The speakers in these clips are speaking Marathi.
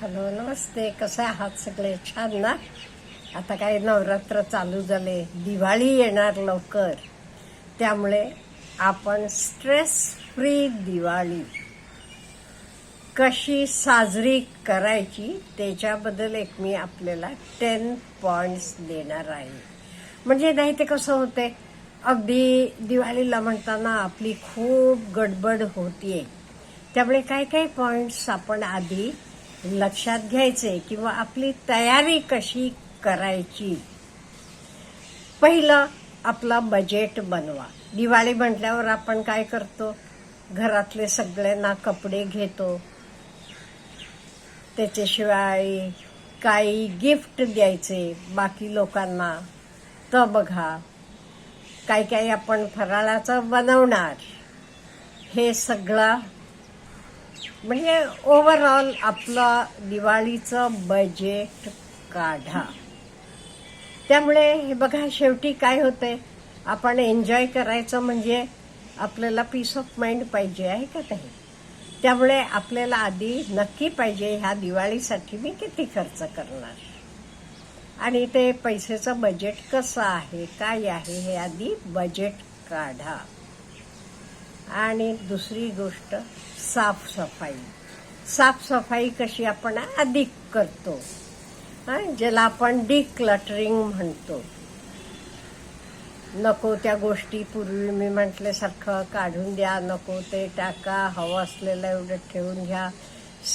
हॅलो नमस्ते कसे आहात सगळे छान ना आता काय नवरात्र चालू झाले दिवाळी येणार लवकर त्यामुळे आपण स्ट्रेस फ्री दिवाळी कशी साजरी करायची त्याच्याबद्दल एक मी आपल्याला टेन पॉइंट्स देणार आहे म्हणजे नाही ते कसं होते अगदी दिवाळीला म्हणताना आपली खूप गडबड होतीये त्यामुळे काय काय पॉइंट्स आपण आधी लक्षात घ्यायचे किंवा आपली तयारी कशी करायची. पहिलं आपला बजेट बनवा. दिवाळी म्हटल्यावर आपण काय करतो? घरातले सगळ्यांना कपडे घेतो. त्याच्याशिवाय काही गिफ्ट द्यायचे बाकी लोकांना. तर बघा काही काही आपण फराळाचं बनवणार? हे सगळं म्हणजे ओव्हरऑल आपलं दिवाळीचं बजेट काढा. त्यामुळे हे बघा शेवटी काय होतंय? आपण एन्जॉय करायचं म्हणजे आपल्याला पीस ऑफ माइंड पाहिजे आहे का नाही? त्यामुळे आपल्याला आधी नक्की पाहिजे ह्या दिवाळीसाठी मी किती खर्च करणार? आणि ते पैशाचं बजेट कसं आहे काय आहे हे आधी बजेट काढा. आणि दुसरी गोष्ट साफसफाई. साफसफाई कशी आपण अधिक करतो? ज्याला आपण डिक्लटरिंग म्हणतो. नको त्या गोष्टी पूर्वी मी म्हटल्यासारखं काढून द्या नको ते टाका हवं असलेलं एवढं ठेवून घ्या.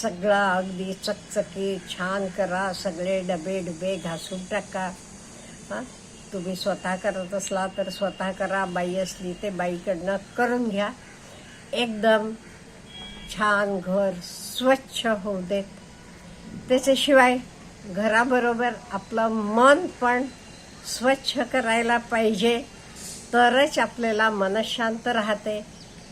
सगळं अगदी चकचकी छान करा सगळे डबे डबे घासून टाका. हां तुम्ही स्वतः करत असला तर स्वतः करा बाई असली ते बाईकडनं करून घ्या. एकदम छान घर स्वच्छ होऊ देत. त्याच्याशिवाय घराबरोबर आपलं मन पण स्वच्छ करायला पाहिजे तरच आपल्याला मनशांत राहते.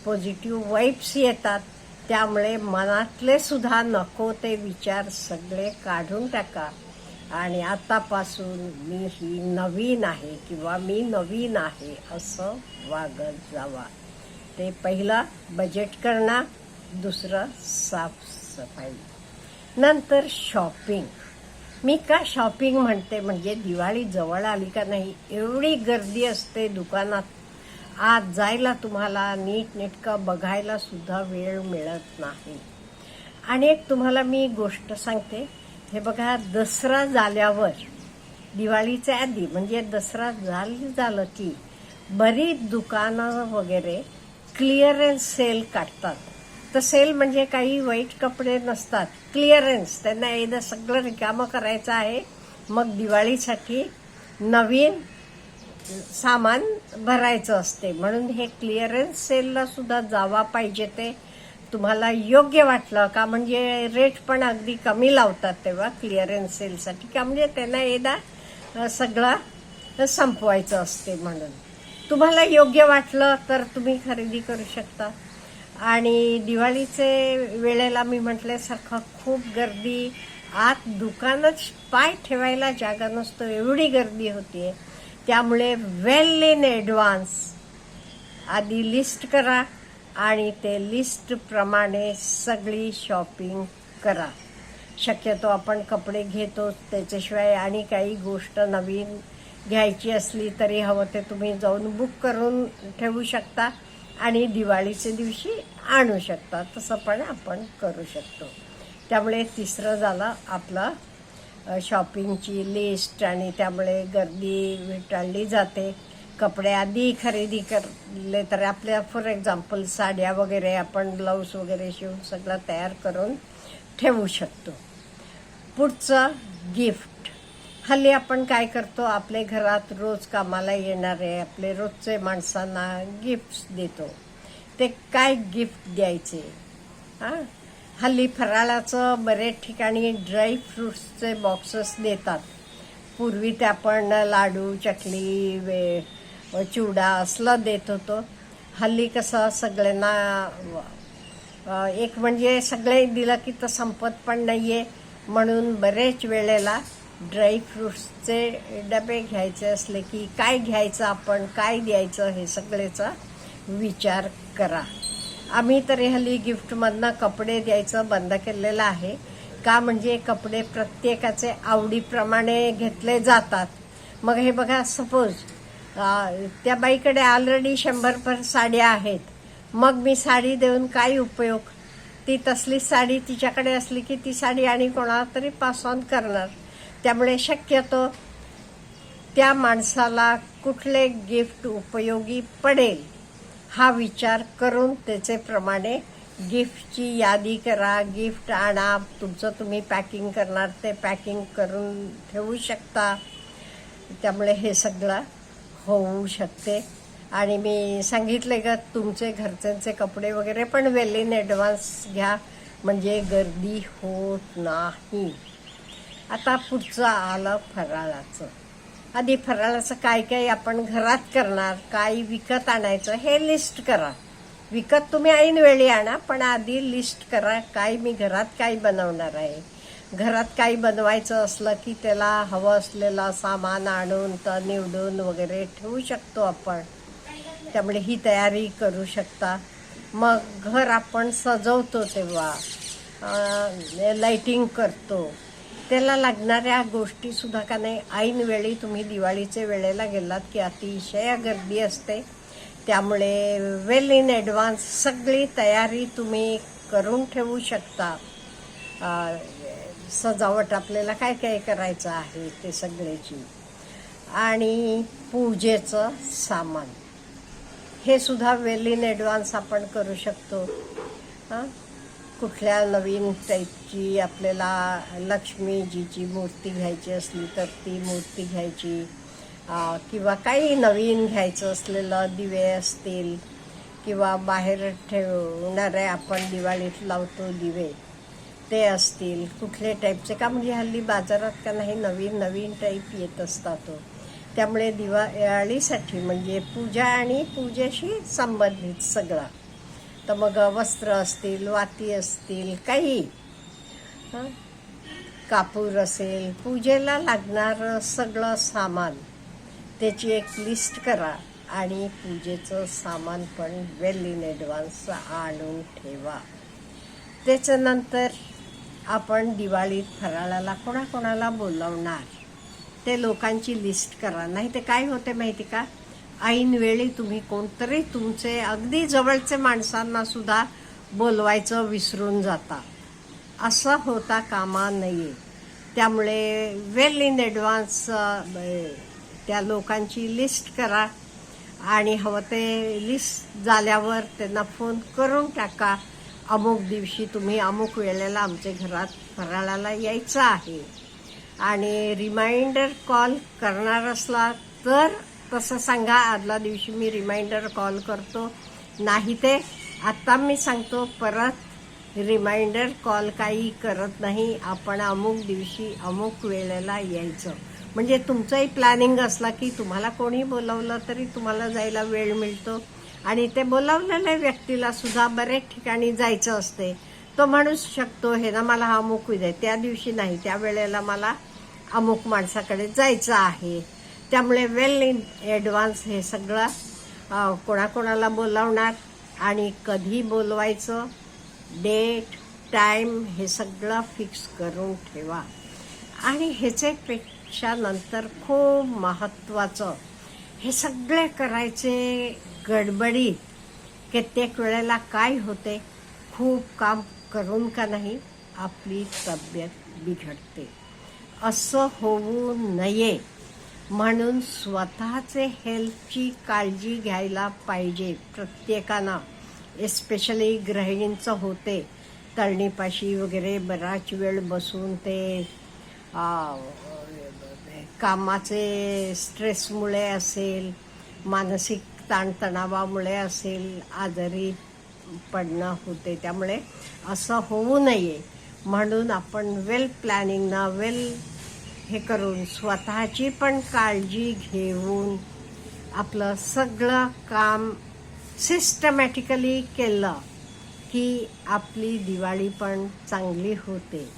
पॉझिटिव्ह वाईब्स येतात. त्यामुळे मनातले सुद्धा नको ते विचार सगळे काढून टाका. आणि आतापासून मी ही नवीन आहे किंवा मी नवीन आहे असं वागत जावा. ते पहिलं बजेट करणं दुसरं साफसफाई. नंतर शॉपिंग मी का शॉपिंग म्हणते? म्हणजे दिवाळी जवळ आली का नाही? एवढी गर्दी असते दुकानात. आज जायला तुम्हाला नीट नेटकं बघायला सुद्धा वेळ मिळत नाही. आणि एक तुम्हाला मी गोष्ट सांगते. हे बघा दसरा झाल्यावर दिवाळीच्या आधी म्हणजे दसरा झाली झालं की बरीच दुकानं वगैरे क्लिअरन्स सेल काढतात. तर सेल म्हणजे काही वाईट कपडे नसतात. क्लिअरन्स त्यांना एकदा सगळं रिकामं करायचं आहे. मग दिवाळीसाठी नवीन सामान भरायचं असते. म्हणून हे क्लिअरन्स सेलला सुद्धा जावा पाहिजे ते तुम्हाला योग्य वाटलं का? म्हणजे रेट पण अगदी कमी लावतात तेव्हा क्लिअरन्स सेलसाठी. का? म्हणजे त्यांना एकदा सगळा संपवायचं असते म्हणून. तुम्हाला योग्य वाटलं तर तुम्ही खरेदी करू शकता. आणि दिवाळीचे वेळेला मी म्हटल्यासारखं खूप गर्दी आत दुकानच पाय ठेवायला जागा नसतो एवढी गर्दी होतीये. त्यामुळे वेल इन ॲडव्हान्स आधी लिस्ट करा आणि ते लिस्टप्रमाणे सगळी शॉपिंग करा. शक्यतो आपण कपडे घेतो त्याच्याशिवाय आणि काही गोष्ट नवीन घ्यायची असली तरी हवं ते तुम्ही जाऊन बुक करून ठेवू शकता आणि दिवाळीच्या दिवशी आणू शकता. तसं पण आपण करू शकतो. त्यामुळे तिसरं झालं आपलं शॉपिंगची लिस्ट आणि त्यामुळे गर्दी टाळली जाते. कपडे आधी खरेदी करले तर आपल्या फॉर एक्झाम्पल साड्या वगैरे आपण ब्लाऊज वगैरे शिवून सगळं तयार करून ठेवू शकतो. पुढचं गिफ्ट हल्ली आपण काय करतो आपले घरात रोज कामाला येणारे आपले रोजचे माणसांना गिफ्ट्स देतो. ते काय गिफ्ट द्यायचे? हां? हल्ली फराळाचं बरेच ठिकाणी ड्राय फ्रुट्सचे बॉक्सेस देतात. पूर्वी ते आपण लाडू चकली वे चिवडा असलं देत होतो. हल्ली कसं सगळ्यांना एक म्हणजे सगळे दिलं की तर संपत पण नाही आहे म्हणून बरेच वेळेला ड्रायफ्रुट्सचे डबे घ्यायचे असले की काय घ्यायचं आपण काय द्यायचं हे सगळेचा विचार करा. आम्ही तरी हल्ली गिफ्टमधनं कपडे द्यायचं बंद केलेलं आहे. का म्हणजे कपडे प्रत्येकाचे आवडीप्रमाणे घेतले जातात. मग हे बघा सपोज त्या बाईकडे ऑलरेडी शंभरभर साड्या आहेत. मग मी साडी देऊन काय उपयोग? ती तसली साडी तिच्याकडे असली की ती साडी आणि कोणाला तरी पास ऑन करणार. त्यामुळे शक्यतो त्या माणसाला कुठले गिफ्ट उपयोगी पडेल हा विचार करून त्याचे प्रमाणे गिफ्टची यादी करा गिफ्ट आणा तुमचं तुम्ही पॅकिंग करणार ते पॅकिंग करून ठेवू शकता. त्यामुळे हे सगळं होऊ शकते. आणि मी सांगितले का तुमचे घरच्यांचे कपडे वगैरे पण वेल इन ॲडव्हान्स घ्या म्हणजे गर्दी होत नाही. आता पुढचं आलं फराळाचं. आधी फराळाचं काय काय आपण घरात करणार काय विकत आणायचं हे लिस्ट करा. विकत तुम्ही ऐन वेळी आणा पण आधी लिस्ट करा काय मी घरात काय बनवणार आहे. घरात काही बनवायचं असलं की त्याला हवं असलेलं सामान आणून तर निवडून वगैरे ठेवू शकतो आपण. त्यामुळे ही तयारी करू शकता. मग घर आपण सजवतो तेव्हा. लाईटिंग करतो. त्याला लागणाऱ्या गोष्टी सुद्धा का नाही? ऐनवेळी तुम्ही दिवाळीचे वेळेला गेलात की अतिशय गर्दी असते. त्यामुळे वेल इन ॲडव्हान्स सगळी तयारी तुम्ही करून ठेवू शकता. सजावट आपल्याला काय काय करायचं आहे ते सगळ्याची? आणि पूजेचं सामान. हे सुद्धा वेल इन ॲडव्हान्स आपण करू शकतो. हां कुठल्या नवीन टाईपची आपल्याला लक्ष्मीजीची मूर्ती घ्यायची असली तर ती मूर्ती घ्यायची. किंवा काही नवीन घ्यायचं असलेलं दिवे असतील किंवा बाहेर ठेवणारे आपण दिवाळीत लावतो दिवे ते असतील. कुठले टाईपचे का म्हणजे हल्ली बाजारात का नाही नवीन नवीन टाईप येत असतात. त्यामुळे दिवाळीसाठी म्हणजे पूजा आणि पूजेशी संबंधित सगळं. तर मग वस्त्र असतील वाती असतील काही. कापूर असेल पूजेला लागणारं सगळं सामान. त्याची एक लिस्ट करा आणि पूजेचं सामान पण वेल इन ॲडव्हान्स आणून ठेवा. त्याच्यानंतर आपण दिवाळीत फराळाला कोणाकोणाला बोलावणार? ते लोकांची लिस्ट करा. नाही ते काय होते माहिती का? ऐनवेळी तुम्ही कोणतरी तुमचे अगदी जवळचे माणसांना सुद्धा बोलवायचं विसरून जाता. असं होता कामा नये. त्यामुळे वेल इन ॲडव्हान्स त्या लोकांची लिस्ट करा आणि हवं ते लिस्ट झाल्यावर त्यांना फोन करून टाका. अमुक दिवशी तुम्ही अमुक वेळेला आमच्या घरात फराळाला यायचं आहे. आणि रिमाइंडर कॉल करणार असला तर तसं सांगा. आदल्या दिवशी मी रिमाइंडर कॉल करतो. नाही ते आत्ता मी सांगतो परत रिमाइंडर कॉल काही करत नाही. आपण अमुक दिवशी अमुक वेळेला यायचं. म्हणजे तुमचंही प्लॅनिंग असला की तुम्हाला कोणी बोलवलं तरी तुम्हाला जायला वेळ मिळतो. आणि ते बोलावलेल्या व्यक्तीला सुद्धा बरेच ठिकाणी जायचं असते. तो म्हणू शकतो हे ना मला हा अमुक उद्या त्या दिवशी नाही त्या वेळेला मला अमुक माणसाकडे जायचं आहे. त्यामुळे वेल इन ॲडव्हान्स हे सगळं कोणाकोणाला बोलावणार आणि कधी बोलवायचं डेट टाईम हे सगळं फिक्स करून ठेवा. आणि ह्याच्यापेक्षा नंतर खूप महत्त्वाचं हे सगळे करायचे गडबडीत. कित्येक वेळेला काय होते खूप काम करून का नाही आपली तब्येत बिघडते. असं होऊ नये. म्हणून स्वतःचे हेल्थची काळजी घ्यायला पाहिजे प्रत्येकानं. एस्पेशली गृहिणींचं होते. तळणीपाशी वगैरे बराच वेळ बसून ते आ, कामाचे स्ट्रेसमुळे असेल मानसिक ताणतणावामुळे असेल आजारी पडणं होते त्यामुळे असं होऊ नये. म्हणून आपण वेल प्लॅनिंगनं वेल हे करून स्वतःची पण काळजी घेऊन आपलं सगळं काम सिस्टमॅटिकली केलं की आपली दिवाळी पण चांगली होते.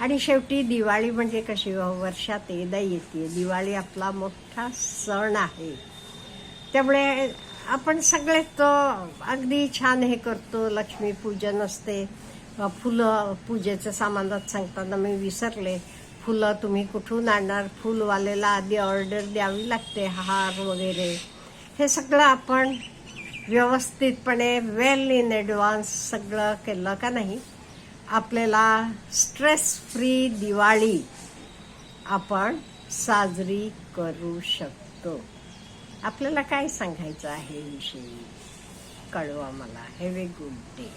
आणि शेवटी दिवाळी म्हणजे कशी हो? वर्षात एकदा येते. दिवाळी आपला मोठा सण आहे. त्यामुळे आपण सगळे तो अगदी छान हे करतो. लक्ष्मीपूजन असते. फुलं पूजेचं सामानात सांगताना मी विसरले. फुलं तुम्ही कुठून आणणार? फुलवालेला आधी ऑर्डर द्यावी लागते हार वगैरे. हे सगळं आपण व्यवस्थितपणे वेल इन ॲडव्हान्स सगळं केलं का नाही? आपल्याला स्ट्रेस फ्री दिवाळी आपण साजरी करू शकतो. आपल्याला काय सांगायचं आहे विषयी? कळवा मला. Have a good day